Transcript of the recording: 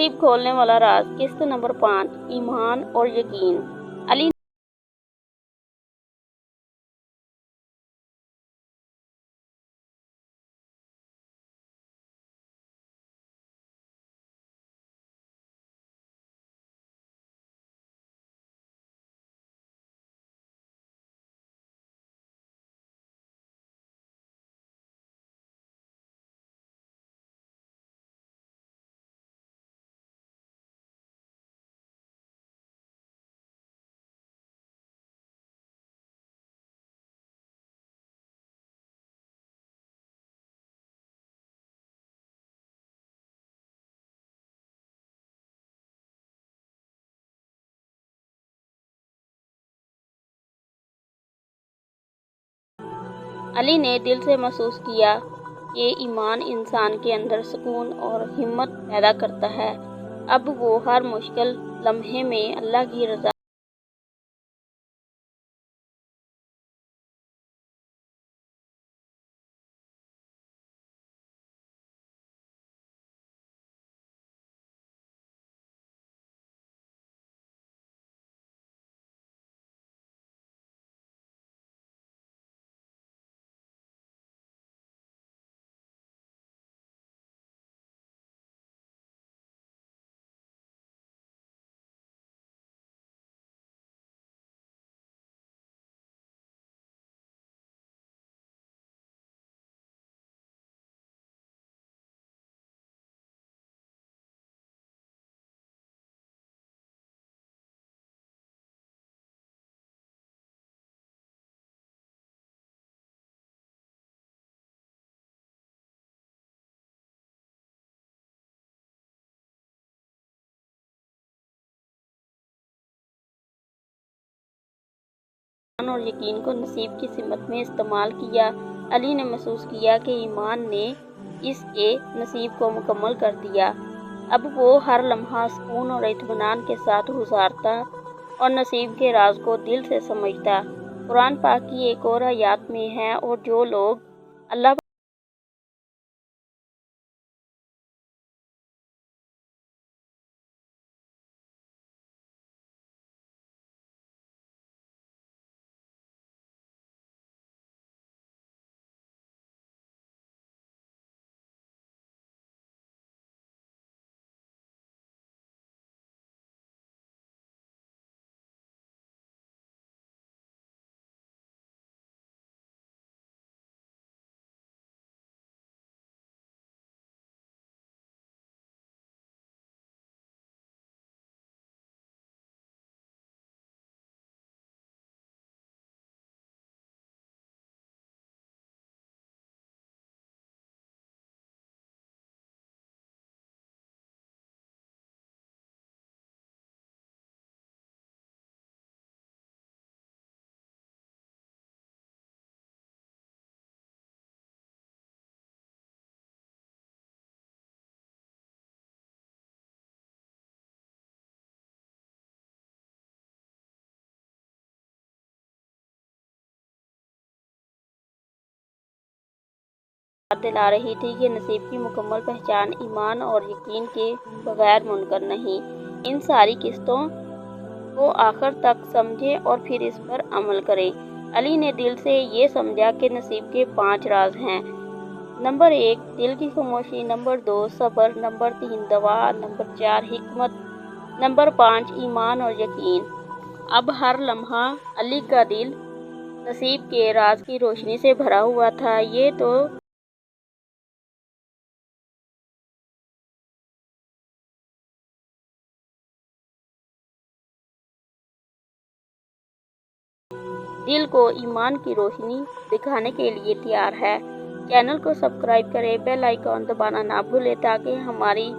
نصیب کھولنے والا راز قسط نمبر پانچ ایمان اور یقین۔ علی علی نے دل سے محسوس کیا کہ ایمان انسان کے اندر سکون اور ہمت پیدا کرتا ہے۔ اب وہ ہر مشکل لمحے میں اللہ کی رضا اور یقین کو نصیب کی سمت میں استعمال کیا۔ علی نے محسوس کیا کہ ایمان نے اس کے نصیب کو مکمل کر دیا۔ اب وہ ہر لمحہ سکون اور اطمینان کے ساتھ گزارتا اور نصیب کے راز کو دل سے سمجھتا۔ قرآن پاک کی ایک اور آیات میں ہے، اور جو لوگ اللہ دلا رہی تھی کہ نصیب کی مکمل پہچان ایمان اور یقین کے بغیر منکر نہیں۔ ان ساری قسطوں کو آخر تک سمجھے اور پھر اس پر عمل کرے علی نے دل سے یہ سمجھا کہ نصیب کے پانچ راز ہیں۔ نمبر ایک، دل کی خاموشی۔ نمبر دو، صبر۔ نمبر تین، دعا۔ نمبر چار، حکمت۔ نمبر پانچ، ایمان اور یقین۔ اب ہر لمحہ علی کا دل نصیب کے راز کی روشنی سے بھرا ہوا تھا۔ یہ تو دل کو ایمان کی روشنی دکھانے کے لیے تیار ہے۔ چینل کو سبسکرائب کریں، بیل آئیکن دبانا نہ بھولیں تاکہ ہماری